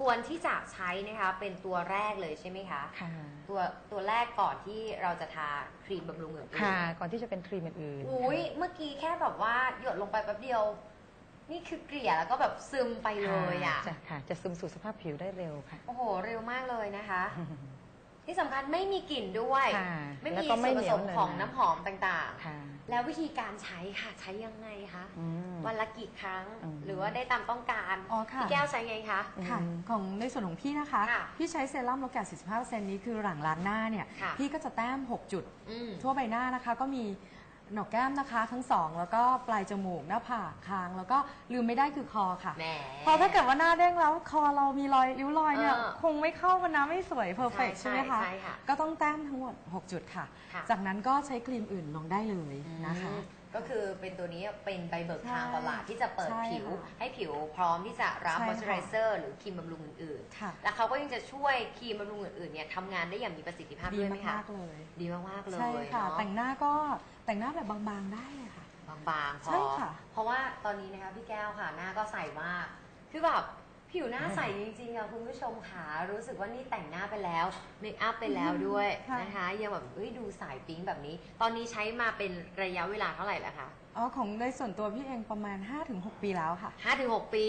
ควรที่จะใช้นะคะเป็นตัวแรกเลยใช่ไหมคะค่ะ ตัวตัวแรกก่อนที่เราจะทาครีมบำรุงอื่นๆค่ะ ก่อนที่จะเป็นครีมอื่นๆอุ้ยเมื่อกี้แค่แบบว่าหยดลงไปแป๊บเดียว นี่คือเกลี่ยแล้วก็แบบซึมไปเลยอะจะค่ะจะซึมสู่สภาพผิวได้เร็วค่ะ โอ้โห เร็วมากเลยนะคะ ที่สำคัญไม่มีกลิ่นด้วย ค่ะไม่แล้วมีก็ส่ไม่วนผเหนียสวมเนอะของน้ำหอมต่างค่ะ ๆ แล้ววิธีการใช้ค่ะใช้ยังไงคะอืม วันละกี่ครั้ง อืม หรือว่าได้ตามต้องการอ๋อค่ะ พี่แก้วใช้ไงคะ ค่ะอืม ของในส่วนของพี่นะคะ ค่ะพี่ใช้เซรั่มโลแกน45%นี้คือหลังล้างหน้าเนี่ย ค่ะ พี่ก็จะแต้ม 6 จุด อืม ทั่วใบหน้านะคะก็มี หนกแก้มนะคะทั้งสองแล้วก็ปลายจมูกหน้าผากคาง แล้วก็ลืมไม่ได้คือคอค่ะ แหมเพราะถ้าเกิดว่าหน้าเด้งแล้วคอเรามีรอยริ้วรอยเนี่ยเออคงไม่เข้ากันนะไม่สวยเพอร์เฟกใช่ใช่ไหมคะ ใช่ค่ะก็ต้องแต้มทั้งหมด 6 จุดค่ะ ค่ะ จากนั้นก็ใช้ครีมอื่นลงได้เลยนะคะ อืมก็คือเป็นตัวนี้เป็นใบเบิกทางใช่ตลาดที่จะเปิดใช่ผิวค่ะให้ผิวพร้อมที่จะรับใช่มค่ะอยส์เจอไรเซอร์หรือครีมบำรุงอื่นค่ะๆแล้วเขาก็ยังจะช่วยครีมบำรุงอื่นๆเนี่ยทำงานได้อย่างมีประสิทธิภาพดีด้วยไหมคะมากๆเลย ดีมากๆเลยใช่ค่ะเนาะแต่งหน้าก็แต่งหน้าแบบบางๆได้เลยค่ะ บางๆพอใช่ค่ะเพราะว่าตอนนี้นะคะพี่แก้วค่ะหน้าก็ใสมากคือแบบ ผิวหน้าใสจริงๆอะคุณผู้ชมค่ะรู้สึกว่านี่แต่งหน้าไปแล้วเมคอัพไปแล้วด้วยค่ะ นะคะยังแบบเอ้ยดูสายปิ๊งแบบนี้ ตอนนี้ใช้มาเป็นระยะเวลาเท่าไหร่แล้วคะอ๋อของในส่วนตัวพี่เองประมาณ 5-6 ปีแล้วค่ะ5-6ปี